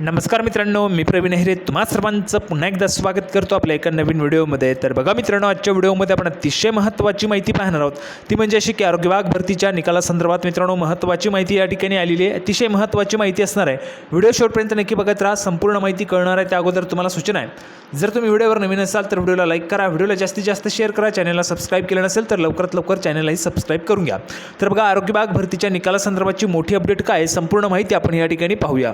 नमस्कार मित्रांनो मी प्रवीण हिरे. तुम्हा सर्वांचं पुन्हा एकदा स्वागत करतो आपल्या एका नवीन व्हिडिओमध्ये. तर बघा मित्रांनो आजच्या व्हिडिओमध्ये आपण अतिशय महत्त्वाची माहिती पाहणार आहोत. ती म्हणजे अशी की आरोग्य विभाग भरतीच्या निकालासंदर्भात मित्रांनो महत्त्वाची माहिती या ठिकाणी आलेली आहे. अतिशय महत्त्वाची माहिती असणार आहे. व्हिडिओ शेवटपर्यंत नक्की बघत राहा संपूर्ण माहिती कळणार आहे त्या अगोदर तुम्हाला सूचना आहे. जर तुम्ही व्हिडिओवर नवीन असाल तर व्हिडिओला लाईक करा. व्हिडिओला जास्तीत जास्त शेअर करा. चॅनलला सबस्क्राईब केलं नसेल तर लवकरात लवकर चॅनललाही सबस्क्राईब करून घ्या. तर बघा आरोग्य विभाग भरतीच्या निकालासंदर्भाची मोठी अपडेट काय आहे? संपूर्ण माहिती आपण या ठिकाणी पाहूया.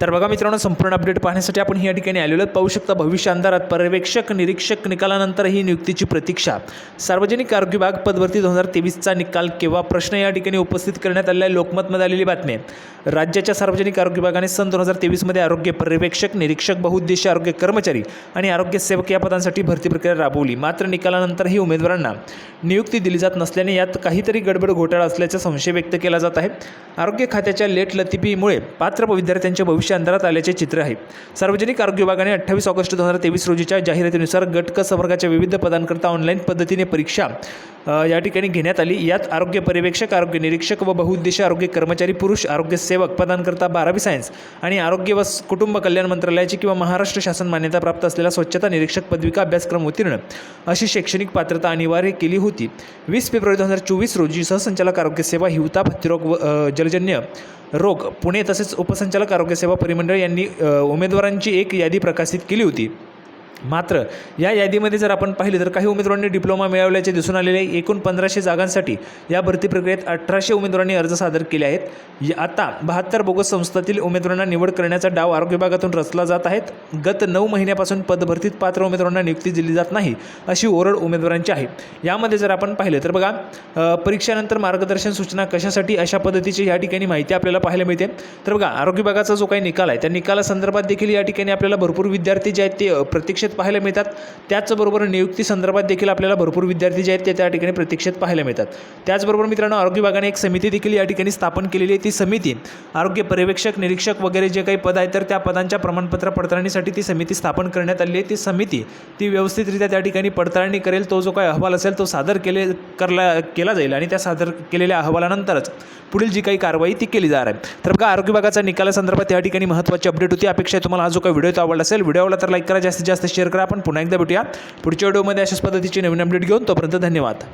तर बघा मित्रांनो संपूर्ण अपडेट पाहण्यासाठी आपण या ठिकाणी आलेलो आहोत. पाहू शकता भविष्य अंधारात पर्यवेक्षक निरीक्षक निकालानंतर ही नियुक्तीची प्रतीक्षा. सार्वजनिक आरोग्य विभाग पदवर्ती दोन हजार तेवीसचा निकाल केव्हा? प्रश्न या ठिकाणी उपस्थित करण्यात आलेला आहे लोकमतमध्ये आलेली बातमी आहे. राज्याच्या सार्वजनिक आरोग्य विभागाने सन दोन हजार तेवीसमध्ये आरोग्य पर्यवेक्षक निरीक्षक बहुउद्देशीय आरोग्य कर्मचारी आणि आरोग्य सेवक या पदांसाठी भरती प्रक्रिया राबवली. मात्र निकालानंतरही उमेदवारांना नियुक्ती दिली जात नसल्याने यात काहीतरी गडबड घोटाळा असल्याचा संशय व्यक्त केला जात आहे. आरोग्य खात्याच्या लेट लतिफीमुळे पात्र विद्यार्थ्यांचे भविष्य अंधारात आल्याचे चित्र आहे. सार्वजनिक आरोग्य विभागाने अठ्ठावीस ऑगस्ट दोन हजार तेवीस रोजीच्या जाहिरातीनुसार गटक संवर्गाच्या विविध पदांकरता ऑनलाईन पद्धतीने परीक्षा या ठिकाणी घेण्यात आली. यात आरोग्य पर्यवेक्षक आरोग्य निरीक्षक व बहुउद्देशीय आरोग्य कर्मचारी पुरुष आरोग्य सेवक पदांकरता बारावी सायन्स आणि आरोग्य व कुटुंब कल्याण मंत्रालयाची किंवा महाराष्ट्र शासन मान्यता प्राप्त असलेला स्वच्छता निरीक्षक पदविका अभ्यासक्रम उत्तीर्ण? अशी शैक्षणिक पात्रता अनिवार्य केली होती. वीस फेब्रुवारी दोन हजार चोवीस रोजी सहसंचालक आरोग्य सेवा हिवताप हत्तीरोग व जलजन्य रोग पुणे तसेच उपसंचालक आरोग्य सेवा परिमंडळ यांनी उमेदवारांची एक यादी प्रकाशित केली होती. मात्र या यादीमध्ये जर आपण पाहिले तर काही उमेदवारांनी डिप्लोमा मिळवल्याचे दिसून आलेले एकूण पंधराशे जागांसाठी या भरती प्रक्रियेत अठराशे उमेदवारांनी अर्ज सादर केले आहेत. आता बहात्तर बोगस संस्थातील उमेदवारांना निवड करण्याचा डाव आरोग्य विभागातून रचला जात आहेत. गत नऊ महिन्यापासून पदभरतीत पात्र उमेदवारांना नियुक्ती दिली जात नाही अशी ओरड उमेदवारांची आहे. यामध्ये जर आपण पाहिलं तर बघा परीक्षानंतर मार्गदर्शन सूचना कशासाठी अशा पद्धतीची या ठिकाणी माहिती आपल्याला पाहायला मिळते. तर बघा आरोग्य विभागाचा जो काही निकाल आहे त्या निकालासंदर्भात देखील या ठिकाणी आपल्याला भरपूर विद्यार्थी जे आहेत ते अ, प्रतीक्षेत पाहायला मिळतात. त्याचबरोबर नियुक्ती संदर्भात देखील आपल्याला भरपूर विद्यार्थी जे आहेत ते त्या ठिकाणी प्रतीक्षेत पाहायला मिळतात. त्याचबरोबर मित्रांनो आरोग्य विभागाने एक समिती देखील या ठिकाणी स्थापन केलेली आहे. ती समिती आरोग्य पर्यवेक्षक निरीक्षक वगैरे जे काही पद आहेत तर त्या पदांच्या प्रमाणपत्र पडताळणीसाठी ती समिती स्थापन करण्यात आली आहे. ती समिती ती व्यवस्थितरित्या त्या ठिकाणी पडताळणी करेल. तो जो काही अहवाल असेल तो सादर केले करला केला जाईल आणि त्या सादर केलेल्या अहवालानंतरच पुढील जी काही कारवाई ती केली जाणार आहे. तर बघा आरोग्य विभागाचा निकालासंदर्भात या ठिकाणी महत्त्वाची अपडेट होती. अपेक्षा तुम्हाला. हा जो काही व्हिडिओ आवडला असेल व्हिडिओ आवडला तर लाईक करा. जास्तीत जास्त शेअर करा. आपण पुन्हा एकदा भेटूया पुढच्या व्हिडिओमध्ये अशाच पद्धतीची नवीन अपडेट घेऊन तोपर्यंत धन्यवाद.